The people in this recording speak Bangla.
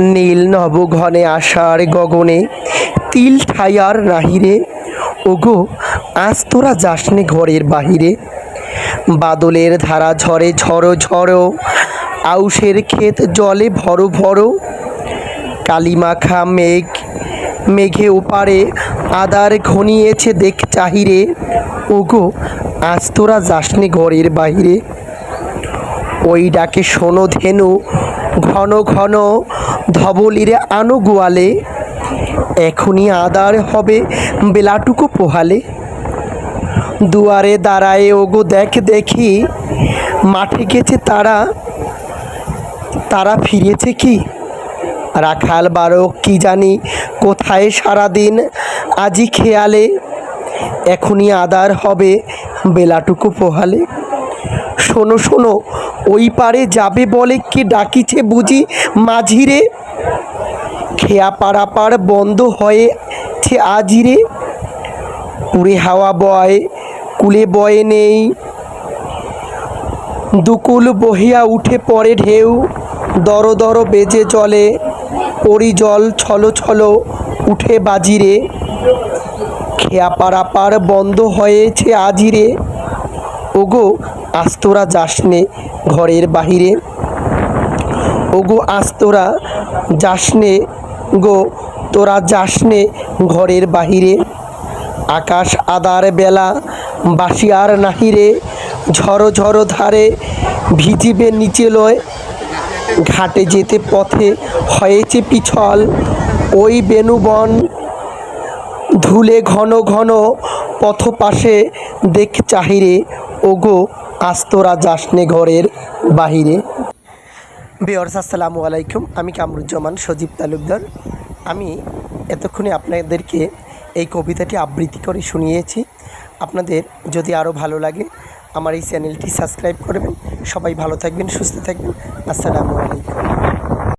নীল নব ঘনে আষাঢ় গগনে, তিল ঠাইয়ার নাহিরে, ওগো, আজ তোরা যাসনে ঘরের বাহিরে। বাদলের ধারা ঝরে ঝড়ো ঝড়ো আউশের ক্ষেত জলে ভরো ভরো। কালিমাখা মেঘ, মেঘে ওপারে আদার ঘনিয়েছে দেখ চাহিরে। ওগো, আজ তোরা যাসনে ঘরের বাহিরে। ওই ডাকে শোনো ধেনু, ঘন ঘন ধবলিরে আনো গোয়ালে এখনই আদার হবে বেলাটুকু পোহালে। দুয়ারে দাঁড়ায় ওগো দেখ দেখি, মাঠে গেছে তারা তারা ফিরেছে কি? রাখাল বারক কি জানি কোথায় সারাদিন আজি খেয়ালে এখনই আদার হবে বেলাটুকু পোহালে। শোনো শোনো, ওই পারে যাবে বলে কে ডাকিছে বুঝি? মাঝিরে খেয়া পারাপার বন্ধ হয়েছে আজিরে। উড়ে হাওয়া বয়, কুলে বয়ে নেই। দুকুল বহিয়া উঠে পড়ে ঢেউ, দর দর বেজে চলে, পরি জল ছলো ছলো উঠে বাজিরে। খেয়া পারাপার বন্ধ হয়েছে আজিরে। ওগো আজ তোরা যাসনে ঘরের বাহিরে। ওগো, আজ তোরা যাসনে গো, তোরা যাসনে ঘরের বাহিরে। আকাশ আদার বেলা বাসিয়ার নাহিরে ঝড়ো ঝড়ো ধারে ভিজিবে নিচে লয়। ঘাটে যেতে পথে হয়েছে পিছল, ওই বেনুবন ধুলে ঘন ঘন পথ পাশে দেখ চাহিরে। ওগো আস্তরা যাসনে ঘরের বাহিরে। বিয়র্স আসসালামু আলাইকুম। আমি কামরুজ্জামান, সজীব তালুকদার। আমি এতক্ষণে আপনাদেরকে এই কবিতাটি আবৃত্তি করে শুনিয়েছি। আপনাদের যদি আরও ভালো লাগে, আমার এই চ্যানেলটি সাবস্ক্রাইব করবেন। সবাই ভালো থাকবেন, সুস্থ থাকবেন। আসসালামু আলাইকুম।